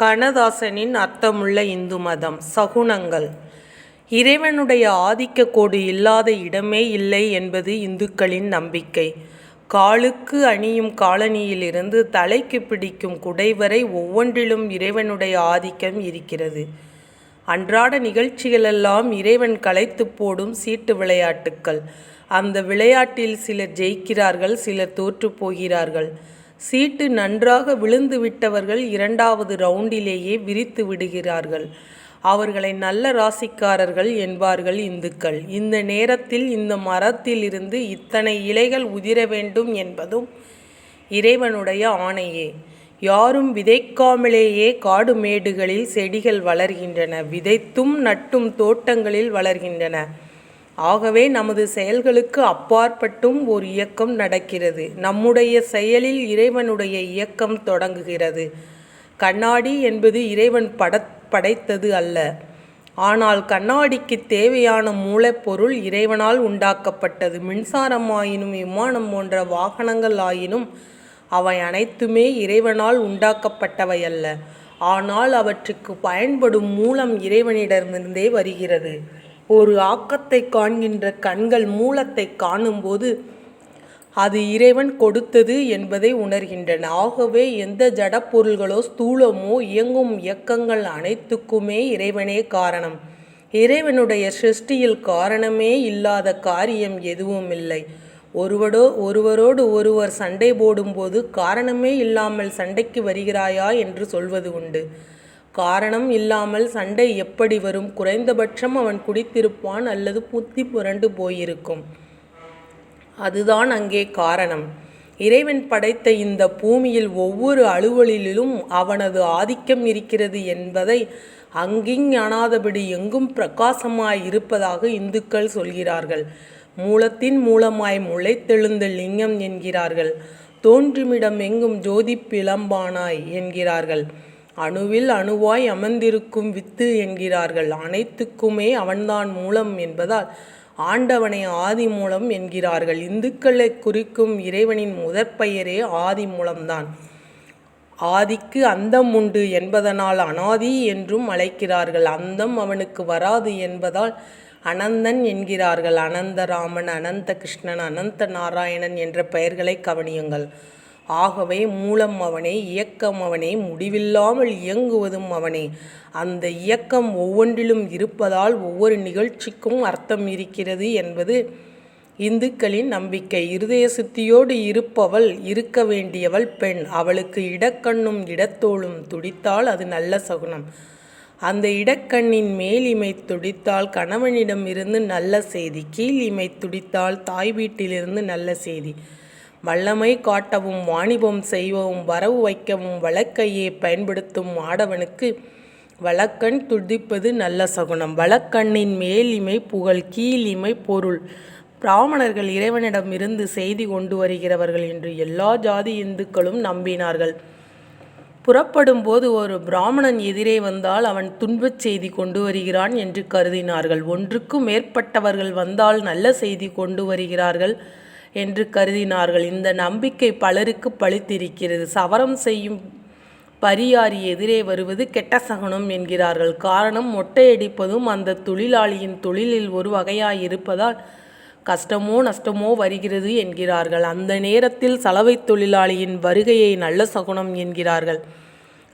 கண்ணதாசனின் அர்த்தமுள்ள இந்து மதம் சகுனங்கள். இறைவனுடைய ஆதிக்க கோடு இல்லாத இடமே இல்லை என்பது இந்துக்களின் நம்பிக்கை. காலுக்கு அணியும் காலனியிலிருந்து தலைக்கு பிடிக்கும் குடை வரை ஒவ்வொன்றிலும் இறைவனுடைய ஆதிக்கம் இருக்கிறது. அன்றாட நிகழ்ச்சிகளெல்லாம் இறைவன் கலைத்து போடும் சீட்டு விளையாட்டுக்கள். அந்த விளையாட்டில் சிலர் ஜெயிக்கிறார்கள் சிலர் தோற்று போகிறார்கள். சீட்டு நன்றாக விழுந்து விட்டவர்கள் இரண்டாவது ரவுண்டிலேயே விரித்து விடுகிறார்கள். அவர்களை நல்ல ராசிக்காரர்கள் என்பார்கள் இந்துக்கள். இந்த நேரத்தில் இந்த மரத்திலிருந்து இத்தனை இலைகள் உதிர வேண்டும் என்பதும் இறைவனுடைய ஆணையே. யாரும் விதைக்காமலேயே காடு மேடுகளில் செடிகள் வளர்கின்றன. விதைத்தும் நட்டும் தோட்டங்களில் வளர்கின்றன. ஆகவே நமது செயல்களுக்கு அப்பாற்பட்டும் ஒரு இயக்கம் நடக்கிறது. நம்முடைய செயலில் இறைவனுடைய இயக்கம் தொடங்குகிறது. கண்ணாடி என்பது இறைவன் பட படைத்தது அல்ல. ஆனால் கண்ணாடிக்கு தேவையான மூலப்பொருள் இறைவனால் உண்டாக்கப்பட்டது. மின்சாரம் ஆயினும் விமானம் போன்ற வாகனங்கள் ஆயினும் அவை அனைத்துமே இறைவனால் உண்டாக்கப்பட்டவை அல்ல. ஆனால் அவற்றுக்கு பயன்படும் மூலம் இறைவனிடமிருந்தே வருகிறது. ஒரு ஆக்கத்தை காண்கின்ற கண்கள் மூலத்தை காணும்போது அது இறைவன் கொடுத்தது என்பதை உணர்கின்றன. ஆகவே எந்த ஜடப்பொருள்களோ ஸ்தூலமோ இயங்கும் இயக்கங்கள் அனைத்துக்குமே இறைவனே காரணம். இறைவனுடைய சிருஷ்டியில் காரணமே இல்லாத காரியம் எதுவும் இல்லை. ஒருவடோ ஒருவரோடு ஒருவர் சண்டை போடும்போது காரணமே இல்லாமல் சண்டைக்கு வருகிறாயா என்று சொல்வது உண்டு. காரணம் இல்லாமல் சண்டை எப்படி வரும்? குறைந்தபட்சம் அவன் குடித்திருப்பான் அல்லது புத்தி புரண்டு போயிருக்கும். அதுதான் அங்கே காரணம். இறைவன் படைத்த இந்த பூமியில் ஒவ்வொரு அலுவலிலும் அவனது ஆதிக்கம் இருக்கிறது என்பதை அங்கிங் அனாதபடி எங்கும் பிரகாசமாய் இருப்பதாக இந்துக்கள் சொல்கிறார்கள். மூலத்தின் மூலமாய் முளைத்தெழுந்த லிங்கம் என்கிறார்கள். தோன்றுமிடம் எங்கும் ஜோதி பிளம்பானாய் என்கிறார்கள். அணுவில் அணுவாய் அமர்ந்திருக்கும் வித்து என்கிறார்கள். அனைத்துக்குமே அவன்தான் மூலம் என்பதால் ஆண்டவனை ஆதி மூலம் என்கிறார்கள். இந்துக்களை குறிக்கும் இறைவனின் முதற்பெயரே ஆதி மூலம்தான். ஆதிக்கு அந்தம் உண்டு என்பதனால் அனாதி என்றும் அழைக்கிறார்கள். அந்தம் அவனுக்கு வராது என்பதால் அனந்தன் என்கிறார்கள். அனந்தராமன் அனந்த கிருஷ்ணன் அனந்த நாராயணன் என்ற பெயர்களை கவனியுங்கள். ஆகவே மூலம் அவனே இயக்கம் அவனே முடிவில்லாமல் இயங்குவதும் அவனே. அந்த இயக்கம் ஒவ்வொன்றிலும் இருப்பதால் ஒவ்வொரு நிகழ்ச்சிக்கும் அர்த்தம் இருக்கிறது என்பது இந்துக்களின் நம்பிக்கை. இருதய சுத்தியோடு இருப்பவள் இருக்க வேண்டியவள் பெண். அவளுக்கு இடக்கண்ணும் இடத்தோளும் துடித்தால் அது நல்ல சகுனம். அந்த இடக்கண்ணின் மேல் இமை துடித்தால் கணவனிடம் இருந்து நல்ல செய்தி கீழ் இமை துடித்தால் தாய் வீட்டிலிருந்து நல்ல செய்தி. வல்லமை காட்டவும் வாணிபம் செய்யவும் வரவு வைக்கவும் வழக்கையே பயன்படுத்தும் ஆடவனுக்கு வழக்கண் துடிப்பது நல்ல சகுனம். வழக்கண்ணின் மேலிமை புகழ் கீழிமை பொருள். பிராமணர்கள் இறைவனிடம் இருந்து செய்தி கொண்டு வருகிறவர்கள் என்று எல்லா ஜாதி இந்துக்களும் நம்பினார்கள். புறப்படும் போது ஒரு பிராமணன் எதிரே வந்தால் அவன் துன்பச் செய்தி கொண்டு வருகிறான் என்று கருதினார்கள். ஒன்றுக்கும் மேற்பட்டவர்கள் வந்தால் நல்ல செய்தி கொண்டு வருகிறார்கள். என்று கருதினார்கள். இந்த நம்பிக்கை பலருக்கு பழித்திருக்கிறது. சவரம் செய்யும் பரியாரி எதிரே வருவது கெட்ட சகனம் என்கிறார்கள். காரணம் மொட்டையடிப்பதும் அந்த தொழிலாளியின் தொழிலில் ஒரு வகையாயிருப்பதால் கஷ்டமோ நஷ்டமோ வருகிறது என்கிறார்கள். அந்த நேரத்தில் சலவை தொழிலாளியின் வருகையை நல்ல சகுனம் என்கிறார்கள்.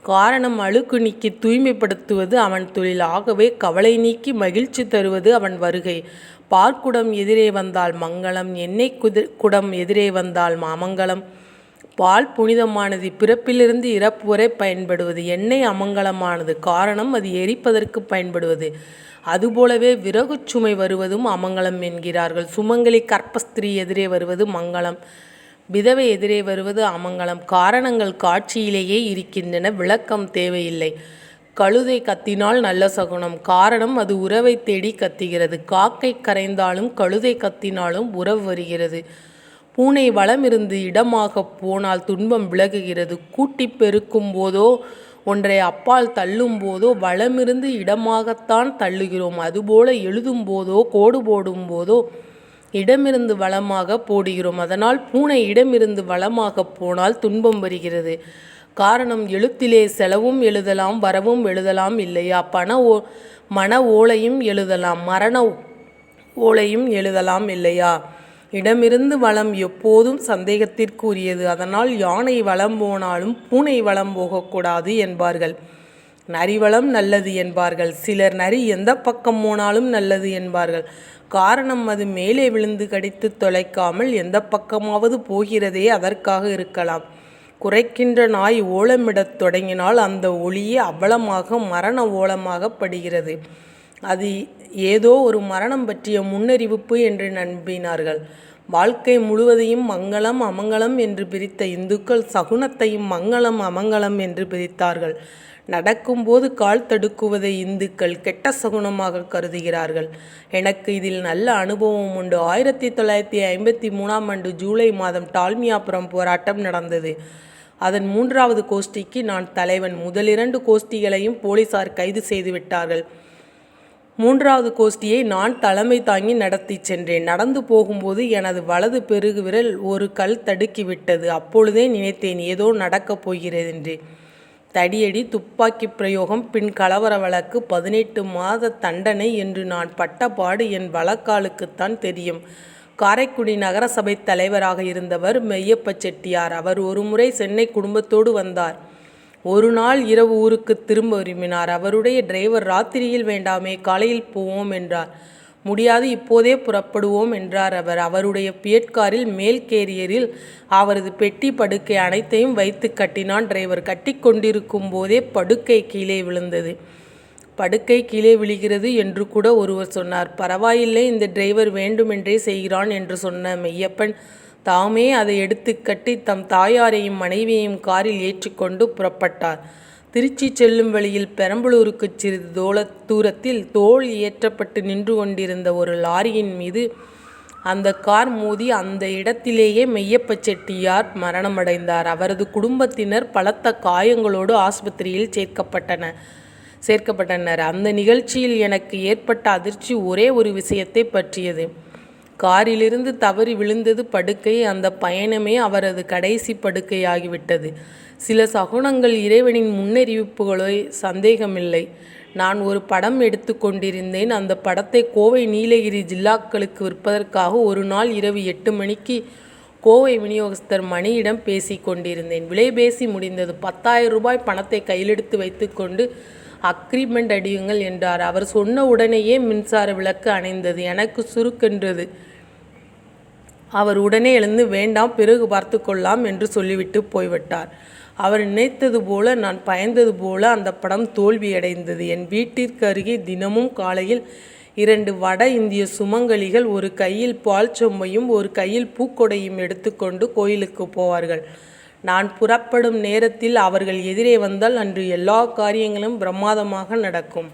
காரணம் அழுக்கு நீக்கி தூய்மைப்படுத்துவது அவன் தொழில் ஆகவே கவலை நீக்கி மகிழ்ச்சி தருவது அவன் வருகை. பார்க்குடம் எதிரே வந்தால் மங்களம் எண்ணெய் குதிர் குடம் எதிரே வந்தால் மாமங்கலம் பால் புனிதமானது பிறப்பிலிருந்து இறப்பு வரை பயன்படுவது எண்ணெய் அமங்கலமானது காரணம் அது எரிப்பதற்கு பயன்படுவது. அதுபோலவே விறகு சுமை வருவதும் அமங்கலம் என்கிறார்கள். சுமங்கலி கற்பஸ்திரி எதிரே வருவது மங்களம். விதவை எதிரே வருவது அமங்கலம். காரணங்கள் காட்சியிலேயே இருக்கின்றன. விளக்கம் தேவையில்லை. கழுதை கத்தினால் நல்ல சகுனம். காரணம் அது உறவை தேடி கத்துகிறது. காக்கை கரைந்தாலும் கழுதை கத்தினாலும் உறவு வருகிறது. பூனை வளமிருந்து இடமாக போனால் துன்பம் விலகுகிறது. கூட்டி பெருக்கும் போதோ ஒன்றை அப்பால் தள்ளும் போதோ வளமிருந்து இடமாகத்தான் தள்ளுகிறோம். அதுபோல எழுதும் போதோ கோடு போடும் போதோ இடமிருந்து வளமாக போடுகிறோம். அதனால் பூனை இடமிருந்து வளமாக போனால் துன்பம் வருகிறது. காரணம் எழுத்திலே செலவும் எழுதலாம் வரவும் எழுதலாம் இல்லையா? பண ஓ மன ஓலையும் எழுதலாம் மரண ஓலையும் எழுதலாம் இல்லையா? இடமிருந்து வளம் எப்போதும் சந்தேகத்திற்குரியது. அதனால் யானை வளம் போனாலும் பூனை வளம் போகக்கூடாது என்பார்கள். நரிவளம் நல்லது என்பார்கள். சிலர் நரி எந்த பக்கம் போனாலும் நல்லது என்பார்கள். காரணம் அது மேலே விழுந்து கடித்து தொலைக்காமல் எந்த பக்கமாவது போகிறதே அதற்காக இருக்கலாம். குறைக்கின்ற நாய் ஓலமிடத் தொடங்கினால் அந்த ஒளியே அவலமாக மரண ஓலமாக படுகிறது. அது ஏதோ ஒரு மரணம் பற்றிய முன்னறிவிப்பு என்று நம்பினார்கள். வாழ்க்கை முழுவதையும் மங்களம் அமங்கலம் என்று பிரித்த இந்துக்கள் சகுனத்தையும் மங்களம் அமங்கலம் என்று பிரித்தார்கள். நடக்கும்போது கால் தடுக்குவதை இந்துக்கள் கெட்ட சகுனமாக கருதுகிறார்கள். எனக்கு இதில் நல்ல அனுபவம் உண்டு. ஆயிரத்தி தொள்ளாயிரத்தி ஐம்பத்தி மூணாம் ஆண்டு ஜூலை மாதம் டால்மியாபுரம் போராட்டம் நடந்தது. அதன் மூன்றாவது கோஷ்டிக்கு நான் தலைவன். முதலிரண்டு கோஷ்டிகளையும் போலீசார் கைது செய்து விட்டார்கள். மூன்றாவது கோஷ்டியை நான் தலைமை தாங்கி நடத்தி சென்றேன். நடந்து போகும்போது எனது வலது பெருகு விரல் ஒரு கல் தடுக்கிவிட்டது. அப்பொழுதே நினைத்தேன் ஏதோ நடக்கப் போகிறது என்று தடியடி துப்பாக்கி பிரயோகம் பின் கலவர வழக்கு பதினெட்டு மாத தண்டனை என்று நான் பட்டபாடு என் வழக்காளுக்குத்தான் தெரியும். காரைக்குடி நகரசபை தலைவராக இருந்தவர் மெய்யப்ப செட்டியார். அவர் ஒருமுறை சென்னை குடும்பத்தோடு வந்தார். ஒரு நாள் இரவு ஊருக்கு திரும்ப விரும்பினார். அவருடைய டிரைவர் ராத்திரியில் வேண்டாமே காலையில் போவோம் என்றார். முடியாது இப்போதே புறப்படுவோம் என்றார் அவர். அவருடைய பியட்காரில் மேல் கேரியரில் அவரது பெட்டி படுக்கை அனைத்தையும் வைத்து கட்டினான். டிரைவர் கட்டி கொண்டிருக்கும் போதே படுக்கை கீழே விழுந்தது. படுக்கை கீழே விழுகிறது என்று கூட ஒருவர் சொன்னார். பரவாயில்லை இந்த டிரைவர் வேண்டுமென்றே செய்கிறான் என்று சொன்ன மெய்யப்பன் தாமே அதை எடுத்து கட்டி தம் தாயாரையும் மனைவியையும் காரில் ஏற்றிக்கொண்டு புறப்பட்டார். திருச்சி செல்லும் வழியில் பெரம்பலூருக்கு சிறிது தோல தூரத்தில் தோல் ஏற்றப்பட்டு நின்று கொண்டிருந்த ஒரு லாரியின் மீது அந்த கார் மோதி அந்த இடத்திலேயே மெய்யப்ப செட்டியார் மரணமடைந்தார். அவரது குடும்பத்தினர் பலத்த காயங்களோடு ஆஸ்பத்திரியில் சேர்க்கப்பட்டன சேர்க்கப்பட்டனர். அந்த நிகழ்ச்சியில் எனக்கு ஏற்பட்ட அதிர்ச்சி ஒரே ஒரு விஷயத்தை பற்றியது. காரிலிருந்து தவறி விழுந்தது படுக்கை. அந்த பயணமே அவரது கடைசி படுக்கையாகிவிட்டது. சில சகுனங்கள் இறைவனின் முன்னறிவிப்புகளோ சந்தேகமில்லை. நான் ஒரு படம் எடுத்து கொண்டிருந்தேன். அந்த படத்தை கோவை நீலகிரி ஜில்லாக்களுக்கு விற்பதற்காக ஒரு நாள் இரவு எட்டு மணிக்கு கோவை விநியோகஸ்தர் மணியிடம் பேசி கொண்டிருந்தேன். விலை பேசி முடிந்தது. பத்தாயிரம் ரூபாய் பணத்தை கையிலெடுத்து வைத்துக்கொண்டு அக்ரிமெண்ட் அடியுங்கள் என்றார். அவர் சொன்ன உடனேயே மின்சார விளக்கு அணைந்தது. எனக்கு சுருக்கென்றது. அவர் உடனே எழுந்து வேண்டாம் பிறகு பார்த்து கொள்ளலாம் என்று சொல்லிவிட்டு போய்விட்டார். அவர் நினைத்தது போல நான் பயந்தது போல அந்த படம் தோல்வியடைந்தது. என் வீட்டிற்கு அருகே தினமும் காலையில் இரண்டு வட இந்திய சுமங்கலிகள் ஒரு கையில் பால் சொம்மையும் ஒரு கையில் பூக்கொடையும் எடுத்துக்கொண்டு கோயிலுக்கு போவார்கள். நான் புறப்படும் நேரத்தில் அவர்கள் எதிரே வந்தால் அன்று எல்லா காரியங்களும் பிரமாதமாக நடக்கும்.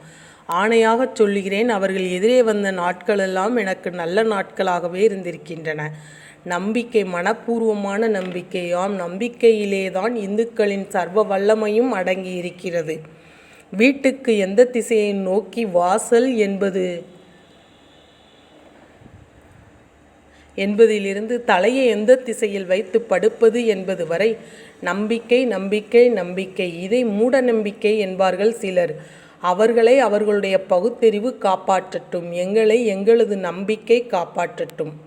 ஆணையாகச் சொல்லுகிறேன் அவர்கள் எதிரே வந்த நாட்களெல்லாம் எனக்கு நல்ல நாட்களாகவே இருந்திருக்கின்றன. நம்பிக்கை மனப்பூர்வமான நம்பிக்கை ஆம் நம்பிக்கையிலேதான் இந்துக்களின் சர்வ வல்லமையும் அடங்கி இருக்கிறது வீட்டுக்கு எந்த திசையை நோக்கி வாசல் என்பது என்பதிலிருந்து தலையை எந்த திசையில் வைத்து படுப்பது என்பது வரை நம்பிக்கை நம்பிக்கை நம்பிக்கை. இதை மூட நம்பிக்கை என்பார்கள் சிலர். அவர்களை அவர்களுடைய பகுத்தறிவு காப்பாற்றட்டும். எங்களை எங்களது நம்பிக்கை காப்பாற்றட்டும்.